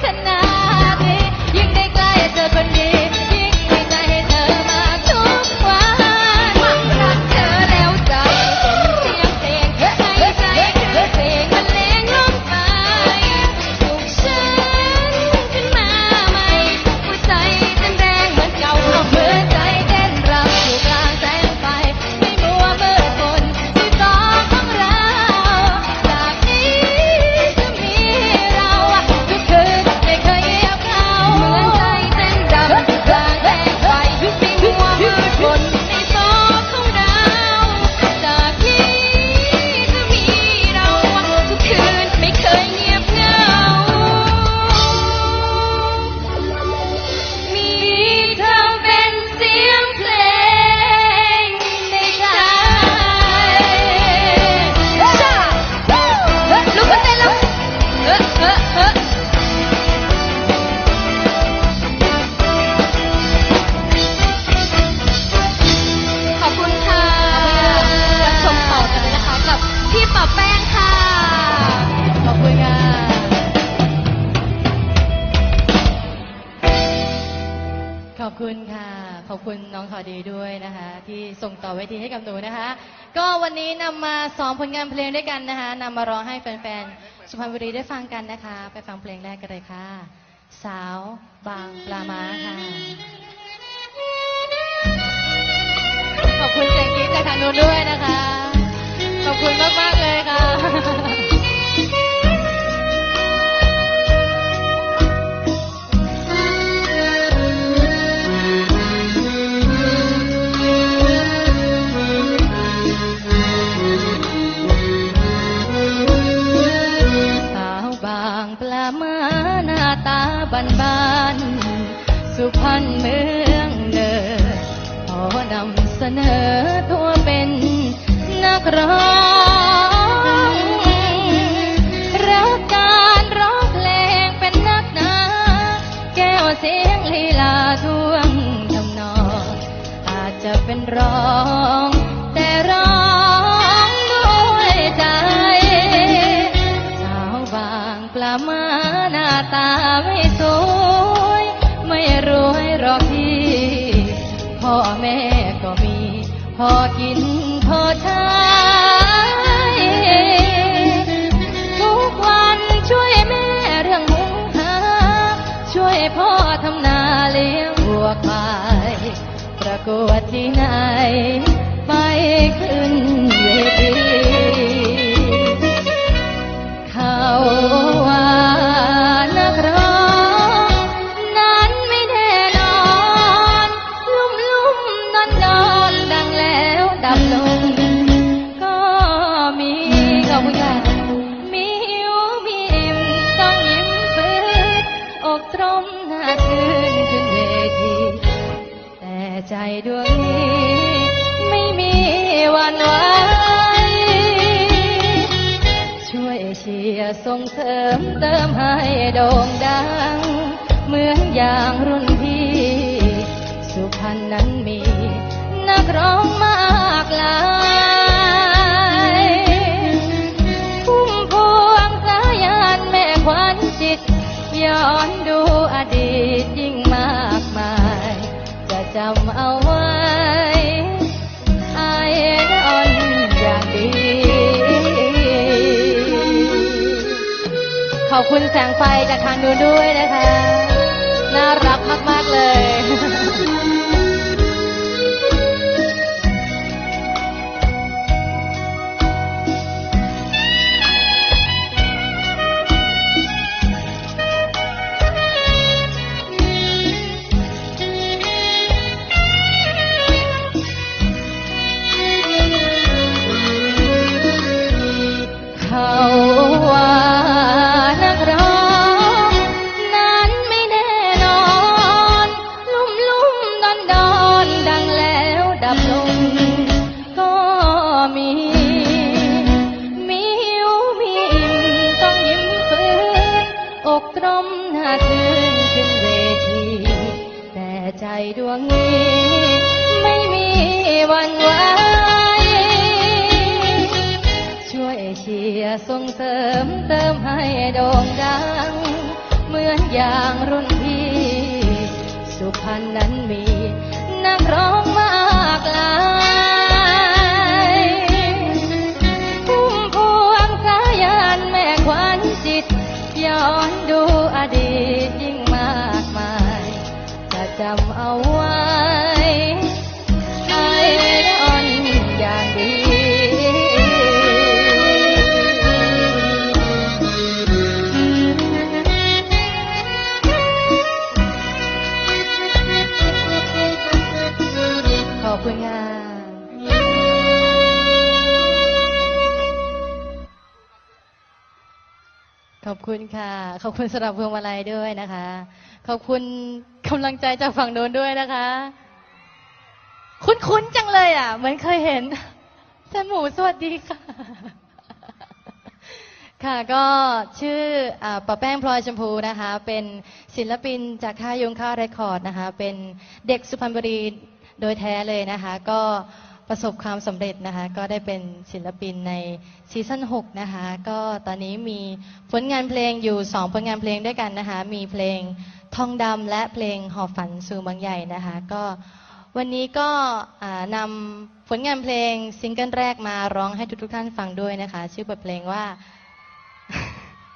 ခဏလေးရင်တွေကြဲတဲ့ပနေ อบคุณค่ะ ขอบคุณน้องขอดีด้วยนะคะ ที่ส่งต่อเวทีให้กับหนูนะคะ ก็วันนี้นำมาสองผลงานเพลงด้วยกันนะคะนำมาร้องให้แฟนๆสุพรรณบุรีได้ฟังกันนะคะ ไปฟังเพลงแรกกันเลยค่ะ สาวบางปลามาค่ะ ขอบคุณเสียงกรี๊ดจากทางนูด้วยนะคะ ขอบคุณมากๆเลยค่ะ أنا กวดที่ไหน ไปขึ้น ส่งเสริมเติมให้โด่งดัง เหมือนอย่างรุ่นพี่ สุพรรณนั้นมี นักร้องมากลาย อบคุณแสงไฟจากทางนู้นด้วยนะคะ น่ารักมาก ๆ เลย ดวงนี้ ไม่มีวันไหวช่วยเชียร์ส่งเสริมเติมให้โด่งดัง เหมือนอย่างรุ่นพี่ สุพรรณนั้นมีนักร้องมา จะ อบคุณค่ะ ขอบคุณสำหรับพวงมาลัยด้วยนะคะ ขอบคุณกำลังใจจากฝั่งโน้นด้วยนะคะ คุ้นๆจังเลยอะ เหมือนเคยเห็นแต่หมูสวัสดีค่ะ ค่ะก็ชื่ออาปะแป้งพลอยชมพูนะคะ เป็นศิลปินจากค่ายยงค่าเรคคอร์ดนะคะ เป็นเด็กสุพรรณบุรีโดยแท้เลยนะคะ ก็ ประสบความสำเร็จนะคะ ก็ได้เป็นศิลปินในซีซั่น6นะคะ ก็ตอนนี้มีผลงานเพลงอยู่ 2 ผลงานเพลงด้วยกันนะคะ มีเพลงทองดำและเพลงหอบฝันสู่บางใหญ่นะคะ ก็วันนี้ก็นำผลงานเพลงซิงเกิลแรกมาร้องให้ทุกๆท่านฟังด้วยนะคะ ชื่อบทเพลงว่า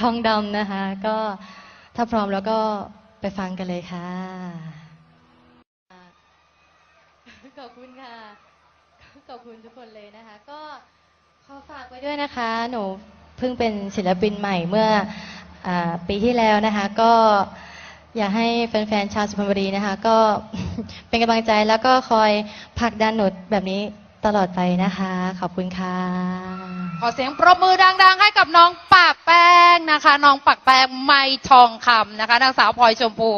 ทองดำนะคะ ก็ถ้าพร้อมแล้วก็ไปฟังกันเลยค่ะ ขอบคุณค่ะ ขอบคุณทุกคนเลยนะคะ ก็ขอฝากไว้ด้วยนะคะ หนูเพิ่งเป็นศิลปินใหม่เมื่ออปีที่แล้วนะคะ ก็อยากให้แฟนๆชาวสุพรรณบุรีนะคะ ก็เป็นกำลังใจแล้วก็คอยผลักดันหนูแบบนี้ตลอดไปนะคะ ขอบคุณค่ะ ขอเสียงปรบมือดังๆ ให้กับน้องปากแป้งนะคะ น้องปากแป้งไม่ทองคำนะคะนางสาวพลอยชมพู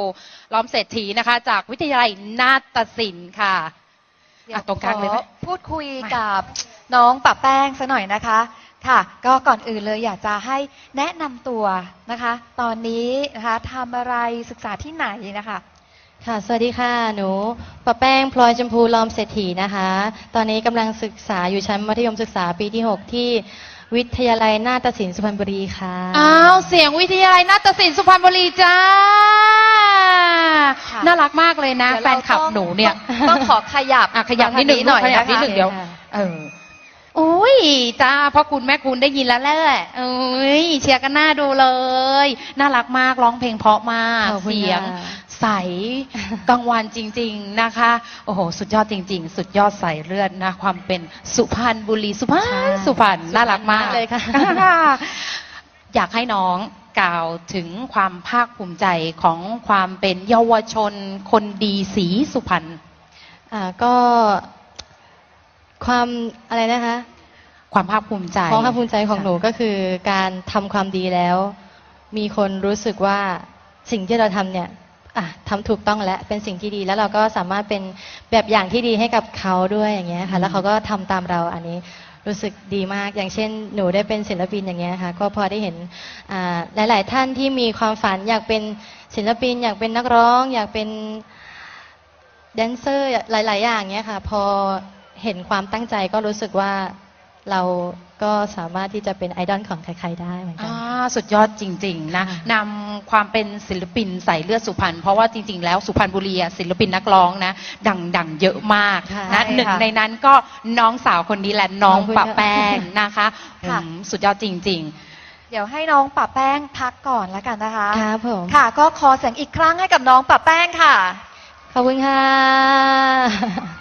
ล้อมเศรษฐีนะคะ จากวิทยาลัยนาฏศิลป์ค่ะ ดี๋ยวอะตรงกลางเลยไหม ขอพูดคุยกับน้องปะแป้งสักหน่อยนะคะ ค่ะ ก็ก่อนอื่นเลยอยากจะให้แนะนำตัวนะคะ ตอนนี้นะคะทำอะไรศึกษาที่ไหนนะคะ ค่ะ สวัสดีค่ะ หนูปะแป้งพลอยชมพูลอมเศรษฐีนะคะ ตอนนี้กำลังศึกษาอยู่ชั้นมัธยมศึกษาปีที่ 6 ที่วิทยาลัยนาฏศิลป์สุพรรณบุรีค่ะ อ้าว เสียงวิทยาลัยนาฏศิลป์สุพรรณบุรีจ้า ค่ะน่ารักมากเลยนะ แฟนคลับหนูเนี่ยต้องต้องขอขยับอะขยับนิดหนึ่งมาทาหน่อยขยับนะนิดคะหนึ่งเดี๋ยวเออโอ้ยจ้าพ่อคุณแม่คุณได้ยินแล้วแหละเอ้ยเชียร์กันหน้าดูเลย น่ารักมากร้องเพลงเพราะมากขอบคุณเสียงค่ะใสกังวานจริง ๆนะคะ โอ้โห สุดยอดจริง ๆ สุดยอดใสเลือดนะ ความเป็นสุพรรณบุรีสุพรรณสุพรรณน่ารักมากเลยค่ะ อยากให้น้อง กล่าวถึงความภาคภูมิใจของความเป็นเยาวชนคนดีสีสุพรรณอ่าก็ความอะไรนะคะ ความภาคภูมิใจความภาคภูมิใจของหนูก็คือการทำความดีแล้ว มีคนรู้สึกว่าสิ่งที่เราทำเนี่ยอะทำถูกต้องและเป็นสิ่งที่ดีแล้วเราก็สามารถเป็นแบบอย่างที่ดีให้กับเขาด้วยอย่างเงี้ยค่ะ แล้วเขาก็ทำตามเราอันนี้ รู้สึกดีมาก อย่างเช่น หนูได้เป็นศิลปินอย่างเงี้ยค่ะ ก็พอได้เห็นอ่าหลาย ๆ ท่านที่มีความฝันอยากเป็นศิลปิน อยากเป็นนักร้อง อยากเป็นแดนเซอร์หลาย ๆ อย่างเงี้ยค่ะ พอเห็นความตั้งใจก็รู้สึกว่า เราก็สามารถที่จะเป็นไอดอลของใครๆได้เหมือนกัน อ่าสุดยอดจริง ๆ นะนำความเป็นศิลปินใส่เลือดสุพรรณเพราะว่าจริง ๆ แล้วสุพรรณบุรีอะศิลปินนักร้องนะ ดังๆเยอะมากค่ะนะใช่หนึ่งค่ะในนั้นก็น้องสาวคนนี้แหละน้องขอบคุณปะค่ะแป้งนะคะค่ะ อืมสุดยอดจริง เดี๋ยวให้น้องปะแป้งพักก่อนแล้วกันนะคะ ครับผม ค่ะ ก็ขอเสียงอีกครั้งให้กับน้องปะแป้งค่ะ ขอบคุณค่ะ